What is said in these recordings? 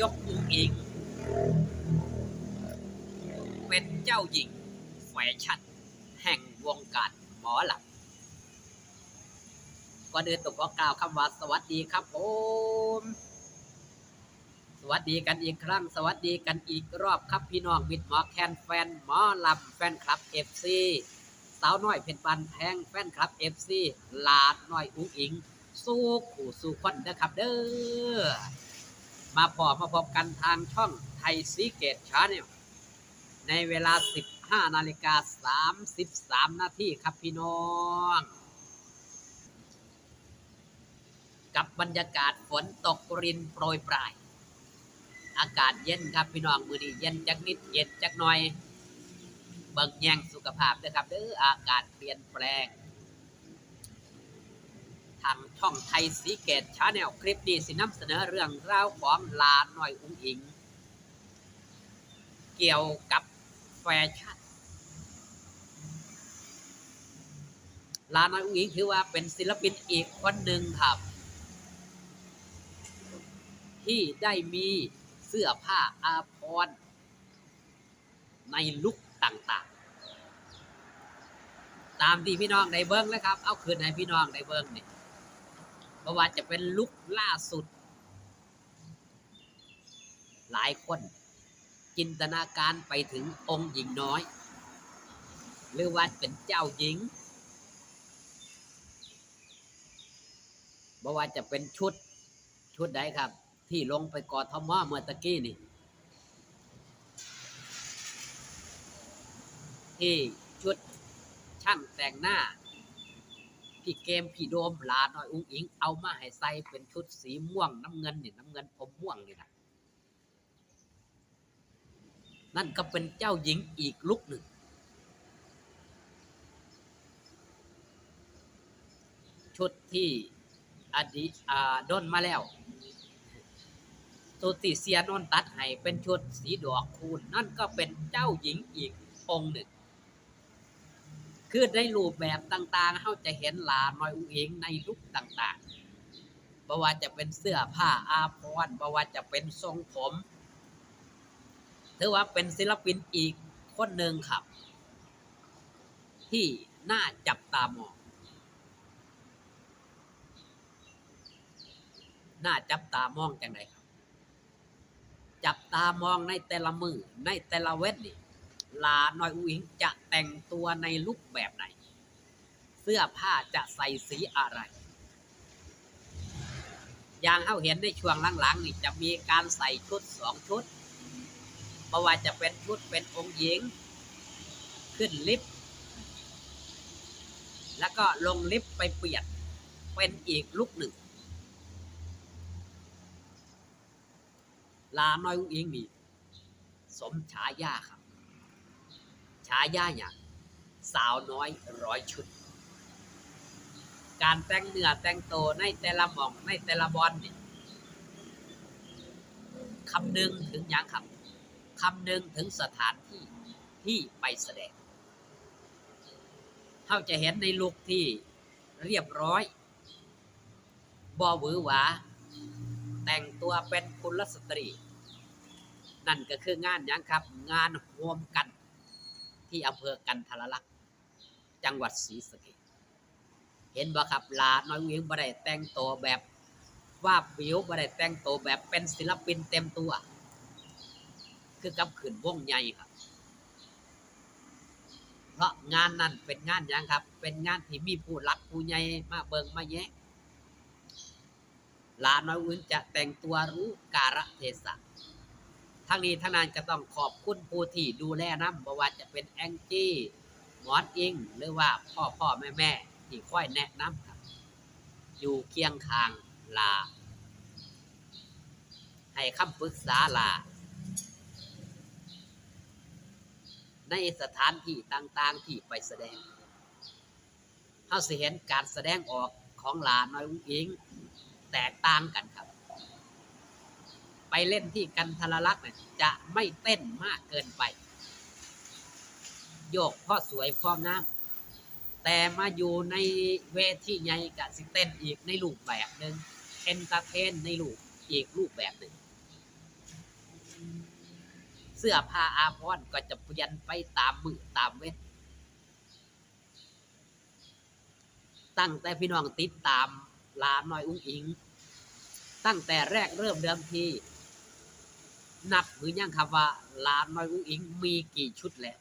ยกอุงอิง เป็นเจ้าหญิงแฟชั่นแห่งวงการหมอลำก่อนอื่นต้องขอกล่าวคำว่าสวัสดีครับผมสวัสดีกันอีกครั้ง สวัสดีกันอีกรอบครับพี่น้องวิดหมอแคนแฟนหมอลำแฟนคลับเอฟซีสาวน้อยเพชรบันแพงแฟนคลับเอฟซีลาดน้อยอุ้งอิง สู้ขู่สู้คนนะครับเด้อ มาพอมาพบกันทางช่องไทยซีเกตชาแนลในเวลา 15 นาฬิกา 33 นาทีครับพี่น้อง กับบรรยากาศฝนตกรินโปรยปลาย อากาศเย็นครับพี่น้อง มือนี้เย็นจักนิดเย็นจักหน่อย เบิ่งแยงสุขภาพด้วยครับเด้ออากาศเปลี่ยนแปลง ทางช่องไทยสีเกตชาแนลคลิปนี้สินำเสนอเรื่องราวของลาหน่อยอุ้งอิง เกี่ยวกับแฟชั่นลาหน่อยอุ้งอิงถือว่าเป็นศิลปินอีกคนหนึ่งครับ ที่ได้มีเสื้อผ้าอาภรณ์ในลุคต่างๆ ตามที่พี่น้องได้เบิ้งแล้วครับ เอาคืนให้พี่น้องได้เบิ้งนี่ เพราะว่าจะเป็นลุกล่าสุด หลายคน จินตนาการไปถึงองค์หญิงน้อย หรือว่าเป็นเจ้าหญิงเพราะว่าจะเป็นชุดชุดใดครับ ที่ลงไปกอดทมเมื่อตะกี้นี่ ที่ชุดช่างแต่งหน้า พี่เกมพี่โดมหลาน้อยอุ้งอิง เอามาให้ใส่เป็นชุดสีม่วงน้ำเงินนี่น้ำเงินผมม่วงนี่นะนั่นก็เป็นเจ้าหญิงอีกลุกหนึ่ง ชุดที่อดีอ่าด้นมาแล้วตัวที่เสียนนตัดให้เป็นชุดสีดอกคูณนั่นก็เป็นเจ้าหญิงอีกองหนึ่ง คือในรูปแบบต่างๆ เขาจะเห็นหลาน้อยอุ้งอิงในลุคต่างๆบ่ว่าจะเป็นเสื้อผ้าอาภรณ์บ่ว่าจะเป็นทรงผม ถือว่าเป็นศิลปินอีกคนหนึ่งครับ ที่น่าจับตามอง น่าจับตามองจังไดครับ จับตามองในแต่ละมือในแต่ละเวทนี่ ลาน้อยอุ๋งจะแต่งตัวในลุคแบบไหน เสื้อผ้าจะใส่สีอะไร อย่างเขาเห็นในช่วงหลังๆนี่จะมีการใส่ชุดสองชุดเพราะว่าจะเป็นชุดเป็นองค์หญิง ขึ้นลิฟต์แล้วก็ลงลิฟต์ไปเปลี่ยนเป็นอีกลุกหนึ่ง ลาน้อยอุ๋งนี่สมฉายาครับายาอย่างสาวน้อยร้อยชุด การแต่งเนื้อแต่งตัวในแต่ละหม่องในแต่ละบอลนี่คำนึงถึงอย่างครับคำนึงถึงสถานที่ที่ไปแสดงเขาจะเห็นในลุคที่เรียบร้อยบอหวือหวา แต่งตัวเป็นกุณลสตรี นั่นก็คืองานยังครับ งานโฮมกัน ที่อำเภอกันทรลักษณ์จังหวัดศรีสะเกษเห็นบ่ครับลาน้อยเวียงบ่ได้แต่งตัวแบบว่าบวิวบ่ได้แต่งตัวแบบเป็นศิลปินเต็มตัว คือกับขืนวงใหญ่ครับ เพราะงานนั้นเป็นงานยังครับ เป็นงานที่มีผู้รักผู้ใหญ่มาเบิงมาแยะลาน้อยเวียงจะแต่งตัวรู้กาลเทศะ ทั้งนี้ทั้งนั้นก็ต้องขอบคุณผู้ที่ดูแลน้ำบ่ว่าจะเป็นแองจี้หมอนอิงหรือว่าพ่อพ่อแม่แม่ที่ค่อยแนะนำครับ อยู่เคียงข้างลา ให้คำปรึกษาลา ในสถานที่ต่างๆที่ไปแสดงเขาสิเห็นการแสดงออกของลาน้อยอุ้งอิง แตกต่างกันครับ ไปเล่นที่กันทรลักษณ์เนี่ยจะไม่เต้นมากเกินไป โยกเพ่อสวยพ่องามแต่มาอยู่ในเวทีใหญ่กับสิเต้นอีกในรูปแบบหนึ่งเอนเตอร์เทนในรูปอีกรูปแบบหนึ่ง เสื้อผ้าอาภรณ์ก็จะเปลี่ยนไปตามมือตามเวทตั้งแต่พี่น้องติดตามลาน้อยอุ้งอิง ตั้งแต่แรกเริ่มเดิมที นับหรือยังครับว่าลาน้อยอุ้งอิงมีกี่ชุดแล้ว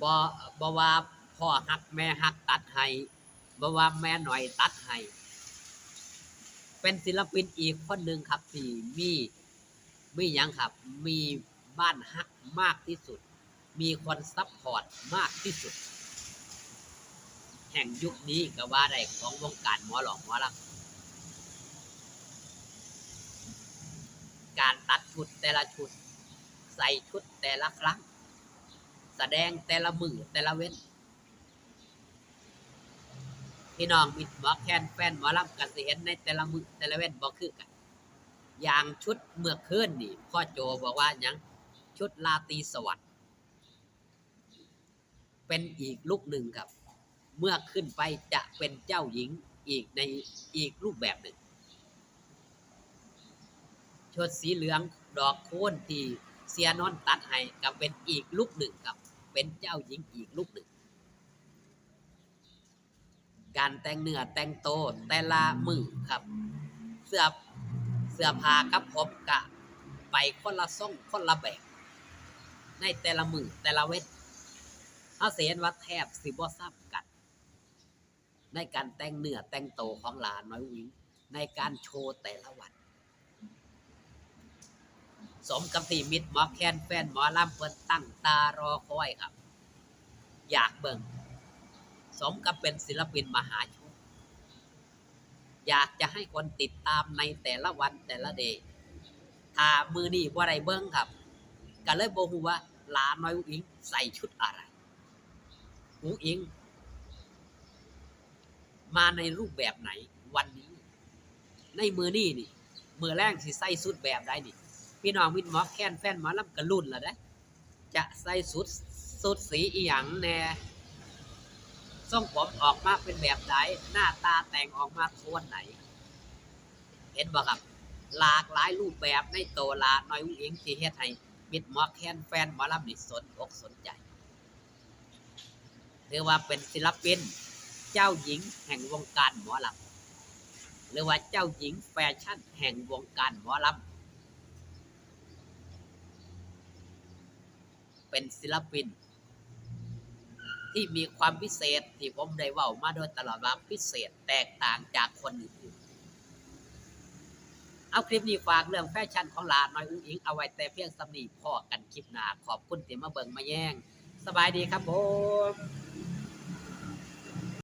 บอบอว่าพ่อหักแม่หักตัดให้บอว่าแม่หน่อยตัดให้เป็นศิลปินอีกคนหนึ่งครับที่มีมียังครับ มีบ้านฮักมากที่สุด มีคนซัพพอร์ตมากที่สุด แห่งยุคนี้ก็ว่าได้ของวงการหมอหลอกหมอลำ การตัดชุดแต่ละชุด ใส่ชุดแต่ละครั้ง แสดงแต่ละมือแต่ละเว้นพี่น้องมิดหมอแคนแฟนหมอลำกันสิเห็นในแต่ละมือแต่ละเว้นบ่คือกันอย่างชุดเมื่อคืนนี่พ่อโจบอกว่ายังชุดลาตีสวัสด์เป็นอีกลุกหนึ่งครับ เมื่อขึ้นไปจะเป็นเจ้าหญิงอีกในอีกรูปแบบหนึ่ง ชุดสีเหลืองดอกโคนที่เสียนอนตัดให้กับเป็นอีกลุกหนึ่งครับ เป็นเจ้าหญิงอีกลุกหนึ่ง การแต่งเนื้อแต่งโตแต่ละมือครับ เสื้อเสื้อผ้ากับผมกะ ไปคนละทรงคนละแบบในแต่ละมือแต่ละเวทเขาเสียนว่าแทบสิบ่ซ้ำกัน ในการแต่งเนื้อแต่งโตของหลานน้อยวิงในการโชว์แต่ละวัน สมกับที่มิตรหมอแคนแฟนหมอลำเพิ่นตั้งตารอคอยครับ อยากเบิ่งสมกับเป็นศิลปินมหาชนอยากจะให้คนติดตามในแต่ละวันแต่ละเดย์ถ้ามือนี่บ่าได้เบิ่งครับก็เลยบ่ฮู้ว่าหลาน้อยอุ้งอิงใส่ชุดอะไรอุ้งอิง มาในรูปแบบไหนวันนี้ ในมือนี่นี่มือแรกสิใส่สุดแบบใดนี่ พี่น้องมิตรหมอแค้นแฟนหมอลำกระลุ่นละเด้จะใส่สุดสุดสีอีหยังแน่ทรงผมออกมาเป็นแบบไหนหน้าตาแต่งออกมาโทนไหน เห็นบ่ครับ หลากหลายรูปแบบในโตลาน้อยอุ้งอิงที่เฮ็ดให้มิตรหมอแค้นแฟนหมอลำนี่สนอกสนใจเรียกว่าเป็นศิลปินเจ้าหญิงแห่งวงการหมอลำหรือว่าเจ้าหญิงแฟชั่นแห่งวงการหมอลำ เป็นศิลปิน ที่มีความพิเศษที่ผมได้เว้ามาโดยตลอดว่าพิเศษแตกต่างจากคนอื่นเอาคลิปนี้ฝากเรื่องแฟชั่นของหลานน้อยอุ้งอิงเอาไว้แต่เพียงสำนีพ่อกันคลิปหน้าขอบคุณที่มาเบิ่งมาแย่ง สบายดีครับผม